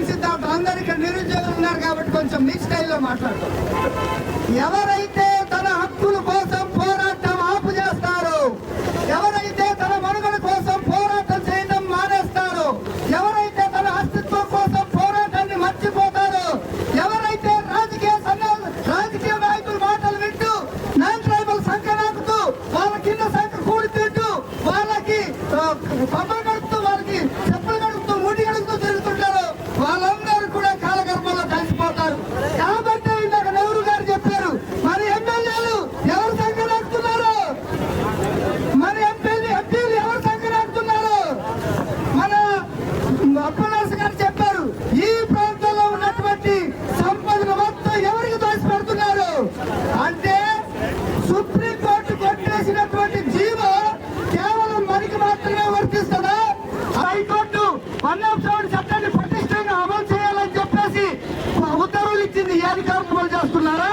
నిరుద్యోగం సిద్ధాంతం అందరు ఇక్కడ నిరుద్యోగులు ఉన్నారు కాబట్టి కొంచెం మీ స్టైల్లో మాట్లాడతాం ఎవరైతే తన హక్కుల కోసం పోరాటం ఆపు చేస్తారో ఎవరైతే తన మనుగడ కోసం పోరాటం చేయడం మానేస్తారో ఎవరైతే తన అస్తిత్వం కోసం పోరాటాన్ని మర్చిపోతారో ఎవరైతే రాజకీయ సన్నా రాజకీయ నాయకుల మాటలు వింటూ నాన్ ట్రైబల్ సంఖ నాకుతూ వాళ్ళ కింద సంఖ కూడి తింటూ వాళ్ళకి వాళ్ళకి చెప్పులు గడుపుతూ ముడి గడుపుతూ తిరుగుతుంటారు వాళ్ళందరూ కూడా కాలగర్భంలో కలిసిపోతారు కాబట్టి ఇందాక నెహ్రూ గారు చెప్పారు మరి ఎమ్మెల్యేలు ఎవరు సంఖ నాకుతున్నారు మన ఎంపీలు ఎంపీలు ఎవరు సంఖ నాకుతున్నారు మన అప్పనరస గారు చెప్పారు ఈ ప్రాంతంలో ఉన్నటువంటి సంపదను మొత్తం ఎవరికి దోషపెడుతున్నారు అంటే సుప్రీంకోర్టు కొట్టేసినటువంటి జీవో కేవలం మనకి మాత్రమే వర్తిస్తుందా హైకోర్టు వన్ ఆఫ్ సెవెన్ చట్టాన్ని పటిష్టంగా అమలు చేయాలని చెప్పేసి ఉత్తర్వులు ఇచ్చింది ఏ అధికారులు అమలు చేస్తున్నారా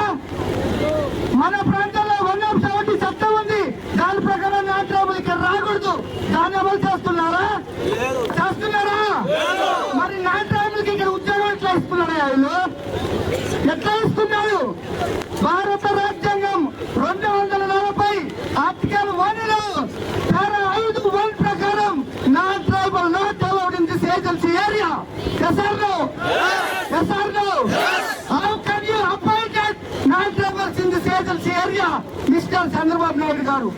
మన ప్రాంతంలో వన్ ఆఫ్ సెవెంటీ చట్టం ఉంది. దాని ప్రకారం నాట్రాబులు ఇక్కడ రాకూడదు. దాన్ని అమలు చేస్తున్నారా? చేస్తున్నారా? మరి నాట్రాబులకి ఇక్కడ ఉద్యోగం ఎట్లా ఇస్తున్నారా వీళ్ళు ఎట్లా ఇస్తున్నారు? భారత మిస్టర్ చంద్రబాబు నాయుడు గారు.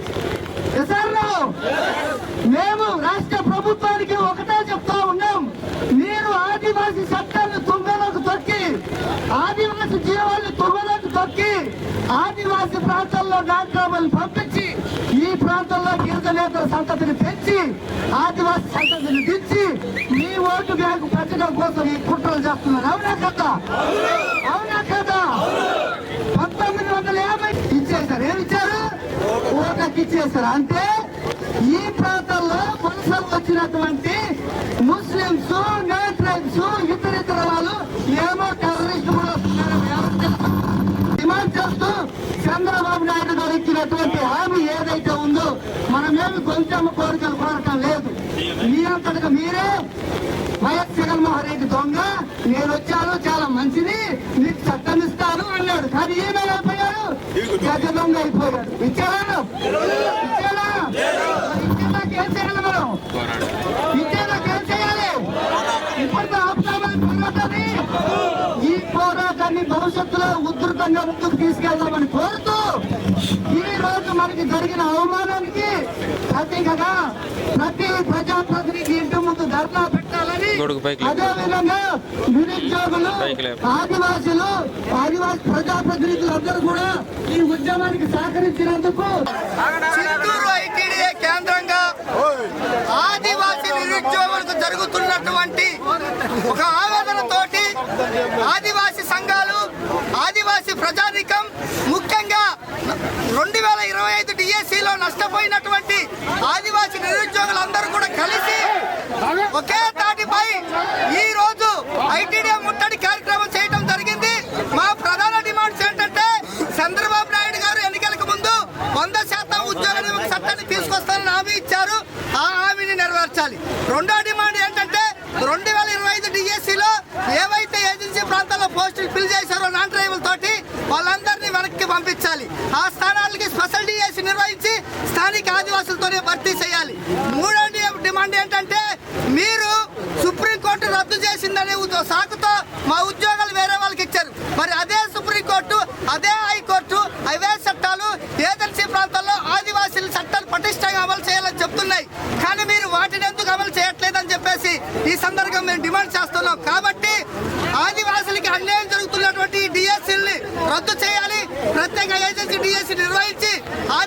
మేము రాష్ట్ర ప్రభుత్వానికి ఒకటే చెప్తా ఉన్నాం. మీరు ఆదివాసీ చట్టాన్ని తుంగలోకి తొక్కి ఆదివాసీ జీవాన్ని తుంగలోకి తొక్కి ఆదివాసీ ప్రాంతాల్లో నాట్రాబుల్ని పంపించి ఈ ప్రాంతంలో గిరిజనేతల సంతతిని పెంచి ఆదివాసీ సంతతిని దించి మీ ఓటు బ్యాంకు పెంచడం కోసం ఈ కుట్రలు చేస్తున్నారు. అవునా కదా ఓటకి అంటే ఈ ప్రాంతంలో వలసలు వచ్చినటువంటి ముస్లింస్ నాన్ ట్రైబ్స్ ఇతర ఇతర వాళ్ళు ఏమో టెర్రరిస్ట్ కూడా డిమాండ్ చేస్తూ చంద్రబాబు నాయుడు గారు ఇచ్చినటువంటి హామీ ఏదైతే ఉందో మనమేమి కొంచెం కోరికలు కోరటం లేదు. మీ అంతటిగా మీరే వైఎస్ జగన్మోహన్ రెడ్డి దొంగ. నేను వచ్చాను చాలా మంచిది. మీకు చట్టం ఇస్తాను అన్నాడు కానీ ఈమెయిల్ అయిపోయాడు గజ దొంగ అయిపోయాడు. ఇచ్చేదాకా ఏం చేయాలి మనం. ఇచ్చేదాకా ఏం చేయాలి? ఇప్పుడు ఆపుతామని పోరాటాన్ని? ఈ పోరాటాన్ని భవిష్యత్తులో ఉధృతంగా ముందుకు తీసుకెళ్దామని కోరుతూ ఈ రోజు మనకి జరిగిన అవమానానికి ప్రతీకగా ప్రతి ప్రజాప్రతినిధి ఇంటి ముందు ధర్నా గొడుగు పైకి. ఆదివాసులు ఆదివాసి ప్రజాప్రతినిధులు అందరూ కూడా ఈ ఉద్యమానికి సహకరించినందుకు కేంద్రంగా ఆదివాసీ నిరుద్యోగులకు జరుగుతున్నటువంటి ఒక ఆవేదనతోటి ఆదివాసీ సంఘాలు ఆదివాసీ ప్రజానికం ముఖ్యంగా రెండు వేల ఇరవై ఐదు డిఎస్సిలో నష్టపోయినటువంటి ఆదివాసీ నిరుద్యోగులందరూ కూడా కలిసి ఒకే కానీ ఈ రోజు ఐటీడీఏ ముట్టడి కార్యక్రమం చేయడం జరిగింది. మా ప్రధాన డిమాండ్స్ ఏంటంటే చంద్రబాబు నాయుడు గారు ఎన్నికలకు ముందు వంద శాతం ఉద్యోగ చట్టాన్ని తీసుకొస్తానని హామీ ఇచ్చారు. ఆ హామీని నెరవేర్చాలి. రెండో డిమాండ్ ఏంటంటే రెండు వేల ఇరవై ఐదు డిఎస్సిలో ఏవైతే ఏజెన్సీ ప్రాంతాల్లో పోస్టులు ఫిల్ చేశారో నాన్ ట్రైబల్ తోటి వాళ్ళందరినీ వెనక్కి పంపించాలి. ఆ స్థానాలకి స్పెషల్ డిఎస్సి నిర్వహించి స్థానిక ఆదివాసులతోనే భర్తీ చేయాలి. మూడో డిమాండ్ ఏంటంటే మీరు సుప్రీంకోర్టు రద్దు చేసిందనే సాకుతో మా ఉద్యోగాలు వేరే వాళ్ళకి ఇచ్చారు. మరి అదే సుప్రీంకోర్టు అదే హైకోర్టు అవే చట్టాలు ఏజెన్సీ ప్రాంతాల్లో ఆదివాసీల చట్టాలు పటిష్టంగా అమలు చేయాలని చెప్తున్నాయి. కానీ మీరు వాటిని ఎందుకు అమలు చేయట్లేదని చెప్పేసి ఈ సందర్భంగా మేము డిమాండ్ చేస్తున్నాం. కాబట్టి ఆదివాసులకి అన్యాయం జరుగుతున్నటువంటి డిఎస్సీని రద్దు చేయాలి. ప్రత్యేక ఏజెన్సీ డిఎస్సీ నిర్వహించి ఆ